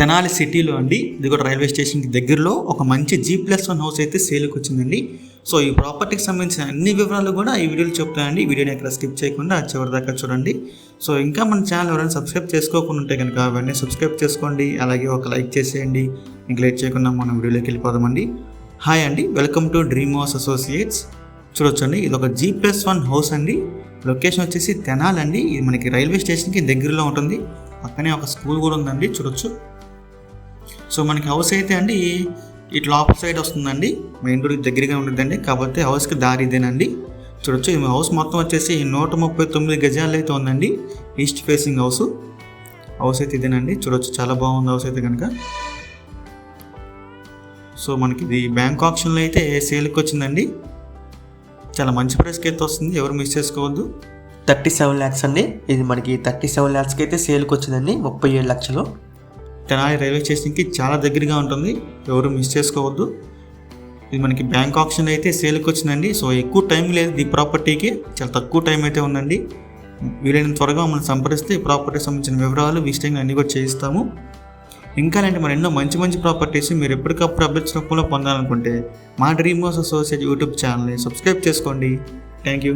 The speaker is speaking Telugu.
తెనాలి సిటీలో అండి ఇది కూడా రైల్వే స్టేషన్కి దగ్గరలో ఒక మంచి జీ ప్లస్ వన్ హౌస్ అయితే సేల్కి వచ్చిందండి. సో ఈ ప్రాపర్టీకి సంబంధించిన అన్ని వివరాలు కూడా ఈ వీడియోలో చెప్తానండి. వీడియోని ఎక్కడ స్కిప్ చేయకుండా చివరి దాకా చూడండి. సో ఇంకా మన ఛానల్ ఎవరైనా సబ్స్క్రైబ్ చేసుకోకుండా ఉంటే కనుక అవన్నీ సబ్స్క్రైబ్ చేసుకోండి. అలాగే ఒక లైక్ చేసేయండి. ఇంకా లేట్ చేయకుండా మనం వీడియోలోకి వెళ్ళిపోదామండి. హాయ్ అండి welcome to dream house associates. చూడొచ్చండి ఇది ఒక జీ ప్లస్ వన్ హౌస్ అండి. లొకేషన్ వచ్చేసి తెనాలండి. ఇది మనకి రైల్వే స్టేషన్కి దగ్గరలో ఉంటుంది. పక్కనే ఒక స్కూల్ కూడా ఉందండి చూడొచ్చు. సో మనకి హౌస్ అయితే అండి ఇట్లా లోపల సైడ్ వస్తుందండి. మెయిన్ డోర్కి దగ్గరగా ఉంటుందండి. కాకపోతే హౌస్కి దారి ఇదేనండి. చూడొచ్చు ఈ హౌస్ మొత్తం వచ్చేసి నూట ముప్పై తొమ్మిది గజాలు అయితే ఉందండి. East facing house. హౌస్ అయితే ఇదేనండి. చూడొచ్చు చాలా బాగుంది హౌస్ అయితే కనుక. సో మనకి ఇది బ్యాంక్ ఆప్షన్లో అయితే సేల్కి వచ్చిందండి. చాలా మంచి ప్రైస్కి అయితే వస్తుంది. ఎవరు మిస్ చేసుకోవద్దు. థర్టీ సెవెన్ ల్యాక్స్ అండి. ఇది మనకి థర్టీ సెవెన్ ల్యాక్స్కి అయితే సేల్కి వచ్చిందండి. ముప్పై ఏడు లక్షలు. తెనాలి రైల్వే స్టేషన్కి చాలా దగ్గరగా ఉంటుంది. ఎవరు మిస్ చేసుకోవద్దు. ఇది మనకి బ్యాంక్ ఆప్షన్ అయితే సేల్కి వచ్చిందండి. సో ఎక్కువ టైం లేదు ఈ ప్రాపర్టీకి. చాలా తక్కువ టైం అయితే ఉందండి. వీలైనంత త్వరగా మనం సంప్రదిస్తే ఈ ప్రాపర్టీకి సంబంధించిన వివరాలు విజిటింగ్ అన్నీ కూడా చేయిస్తాము. ఇంకా అలాంటి మన ఎన్నో మంచి మంచి ప్రాపర్టీస్ మీరు ఎప్పటికప్పుడు అప్డేట్స్ రూపంలో పొందాలనుకుంటే మా డ్రీమ్ హౌస్ అసోసియేట్ యూట్యూబ్ ఛానల్ని సబ్స్క్రైబ్ చేసుకోండి. Thank you.